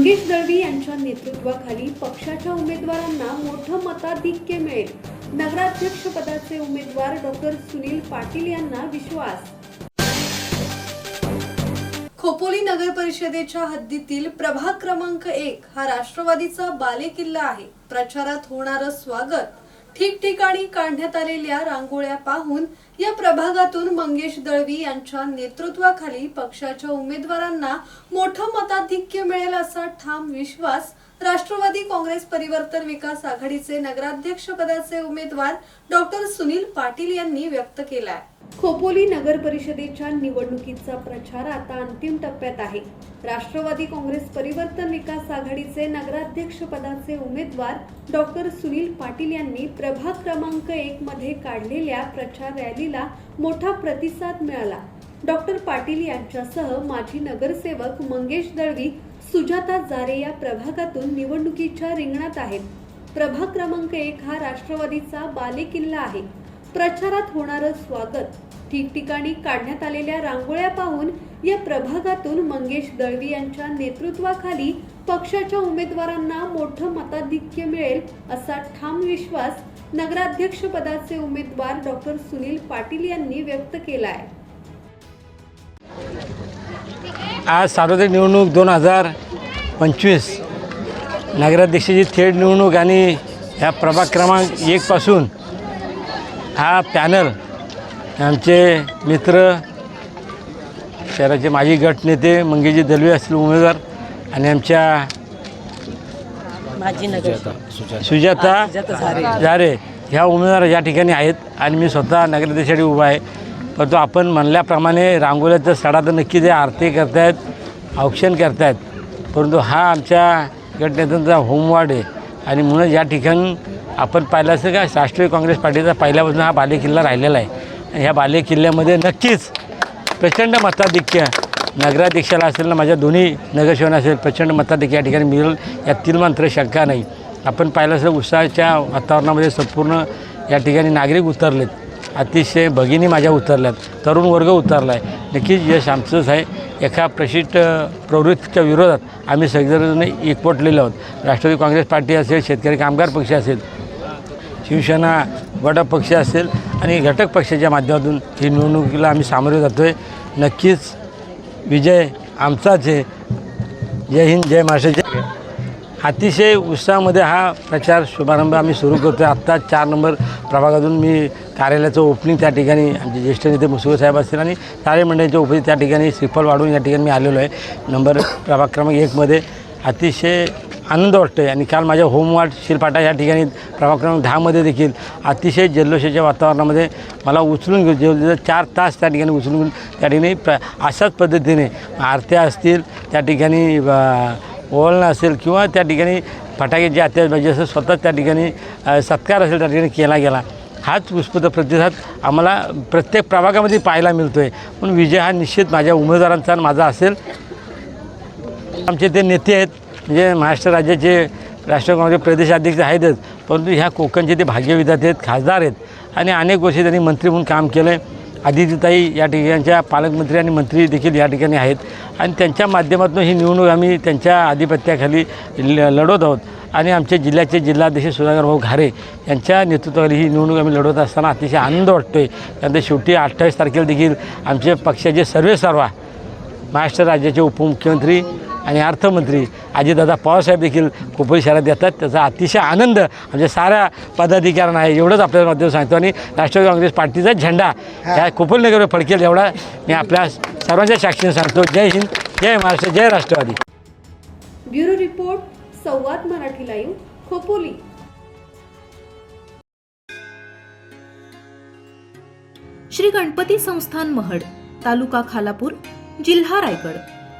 मंगेश दळवी यांच्या नेतृत्वाखाली पक्षाच्या उमेदवारांना मोठं मताधिक्य मिळेल. नगराध्यक्ष पदाचे उमेदवार डॉक्टर सुनील पाटील यांना विश्वास. खोपोली नगर परिषदेच्या हद्दीतील प्रभाग क्रमांक एक हा राष्ट्रवादीचा बालेकिल्ला आहे. प्रचारात होणारं स्वागत ठिकठिकाणी काढण्यात आलेल्या रांगोळ्या पाहून या प्रभागातून मंगेश दळवी यांच्या नेतृत्वाखाली पक्षाच्या उमेदवारांना मोठं मताधिक्य मिळेल असा ठाम विश्वास राष्ट्रवादी काँग्रेस परिवर्तन विकास आघाडीचे नगराध्यक्ष पदाचे उमेदवार डॉक्टर सुनील पाटील यांनी व्यक्त केलाय. खोपोली नगर परिषदेच्या निवडणुकीचा प्रचार आता अंतिम टप्प्यात आहे. राष्ट्रवादी काँग्रेस परिवर्तन विकास आघाडीचे नगराध्यक्ष पदाचे उमेदवार डॉक्टर सुनील पाटील यांनी प्रभाग क्रमांक एक मध्ये काढलेल्या प्रचार रॅलीला मोठा प्रतिसाद मिळाला. डॉक्टर पाटील यांच्यासह माजी नगरसेवक मंगेश दळवी सुजाता जारे या प्रभागातून निवडणुकीच्या रिंगणात आहेत. प्रभाग क्रमांक एक हा राष्ट्रवादीचा बालेकिल्ला आहे. प्रचारात होणारं स्वागत ठिकठिकाणी काढण्यात आलेल्या रांगोळ्या पाहून या प्रभागातून मंगेश दळवी यांच्या नेतृत्वाखाली पक्षाच्या उमेदवारांना मोठं मताधिक्य मिळेल असा ठाम विश्वास नगराध्यक्ष पदाचे उमेदवार डॉक्टर सुनील पाटील यांनी व्यक्त केला आहे आज सार्वत्रिक निवडणूक दोन हजार पंचवीस. नगराध्यक्षाची थेट निवडणूक आणि ह्या प्रभाग क्रमांक एकपासून हा पॅनल आमचे मित्र शहराचे माजी गटनेते मंगेजी दलवे असतील उमेदवार आणि आमच्या सुजाता जारे ह्या उमेदवार या ठिकाणी आहेत आणि मी स्वतः नगराध्यक्षासाठी उभा आहे. परंतु आपण म्हणल्याप्रमाणे रांगोळ्याचा सडा तर नक्कीच आहे आरती करतायत औक्षण करतायत. परंतु हा आमच्या गटनेत्यांचा होमवार्ड आहे. आणि म्हणून या ठिकाणी आपण पाहिलं असं का राष्ट्रीय काँग्रेस पार्टीचा पहिल्यापासून हा बालेकिल्ला राहिलेला आहे. आणि ह्या बालेकिल्ल्यामध्ये नक्कीच प्रचंड मताधिक्य नगराध्यक्षाला असेल ना माझ्या दोन्ही नगरसेवना असेल प्रचंड मताधिक्य या ठिकाणी मिळेल यातील मात्र शंका नाही. आपण पाहिलं असं उत्साहाच्या वातावरणामध्ये संपूर्ण या ठिकाणी नागरिक उतरलेत. अतिशय भगिनी माझ्या उतरल्यात. तरुण वर्ग उतरला आहे नक्कीच यश आमचंच आहे. एका प्रशिष्ट प्रवृत्तीच्या विरोधात आम्ही सगळेजण एकवटलेलो आहोत. राष्ट्रवादी काँग्रेस पार्टी असेल शेतकरी कामगार पक्ष असेल शिवसेना गट पक्ष असेल आणि घटक पक्षाच्या माध्यमातून ही निवडणुकीला आम्ही सामोरे जातो आहे नक्कीच विजय आमचाच आहे. जय हिंद जय महाराष्ट्र. अतिशय उत्साहामध्ये हा प्रचार शुभारंभ आम्ही सुरू करतो आहे आत्ता चार नंबर प्रभागातून मी कार्यालयाचं ओपनिंग त्या ठिकाणी आमचे ज्येष्ठ नेते मुसुळे साहेब असतील आणि ताळे मंडळाच्या उपस्थित त्या ठिकाणी श्रीफळ वाढवून या ठिकाणी मी आलेलो आहे. नंबर प्रभाग क्रमांक एकमध्ये अतिशय आनंद वाटतो आहे आणि काल माझ्या होमवार्ड शिरपाटा या ठिकाणी प्रभाग क्रमांक दहामध्ये देखील अतिशय जल्लोषाच्या वातावरणामध्ये मला उचलून घेऊन जेवढे चार तास त्या ठिकाणी उचलून घेऊन त्या ठिकाणी प्र अशाच पद्धतीने आरत्या असतील त्या ठिकाणी अ, ओळणं असेल किंवा त्या ठिकाणी फटाके जे अत्याजबाजी म्हणजे असेल स्वतः त्या ठिकाणी सत्कार असेल त्या ठिकाणी केला गेला. हाच उत्स्फूर्त प्रतिसाद आम्हाला प्रत्येक प्रभागामध्ये पाहायला मिळतो आहे पण विजय हा निश्चित माझ्या उमेदवारांचा आणि माझा असेल. आमचे ते नेते आहेत म्हणजे महाराष्ट्र राज्याचे राष्ट्रीय काँग्रेस प्रदेशाध्यक्ष आहेतच परंतु ह्या कोकणचे ते भाग्यविधाते आहेत खासदार आहेत. आणि अनेक वर्षी त्यांनी मंत्री म्हणून काम केलं आहे आदित्यताई या ठिकाणच्या पालकमंत्री आणि मंत्री देखील या ठिकाणी आहेत. आणि त्यांच्या माध्यमातून ही निवडणूक आम्ही त्यांच्या आधिपत्याखाली ल लढवत आहोत. आणि आमचे जिल्ह्याचे जिल्हाध्यक्ष सुधाकर भाऊ घारे यांच्या नेतृत्वाखाली ही निवडणूक आम्ही लढवत असताना अतिशय आनंद वाटतो आहे कारण ते शेवटी अठ्ठावीस तारखेला देखील आमचे पक्षाचे सर्वे सर्वा महाराष्ट्र राज्याचे उपमुख्यमंत्री आणि अर्थमंत्री अजितदादा पवारसाहेब देखील खोपोली शहरात येतात त्याचा अतिशय आनंद म्हणजे साऱ्या पदाधिकाऱ्यांना आहे. एवढंच आपल्या माध्यम सांगतो. आणि राष्ट्रवादी काँग्रेस पार्टीचा झेंडा या खोपोली नगरवर फडकेल एवढा मी आपल्या सर्वांच्या साक्षीने सांगतो. जय हिंद जय महाराष्ट्र जय Rashtrawadi. Bureau report Samvad Marathi live Khopoli. Shri Ganapati संस्थान महड तालुका खालापूर जिल्हा रायगड.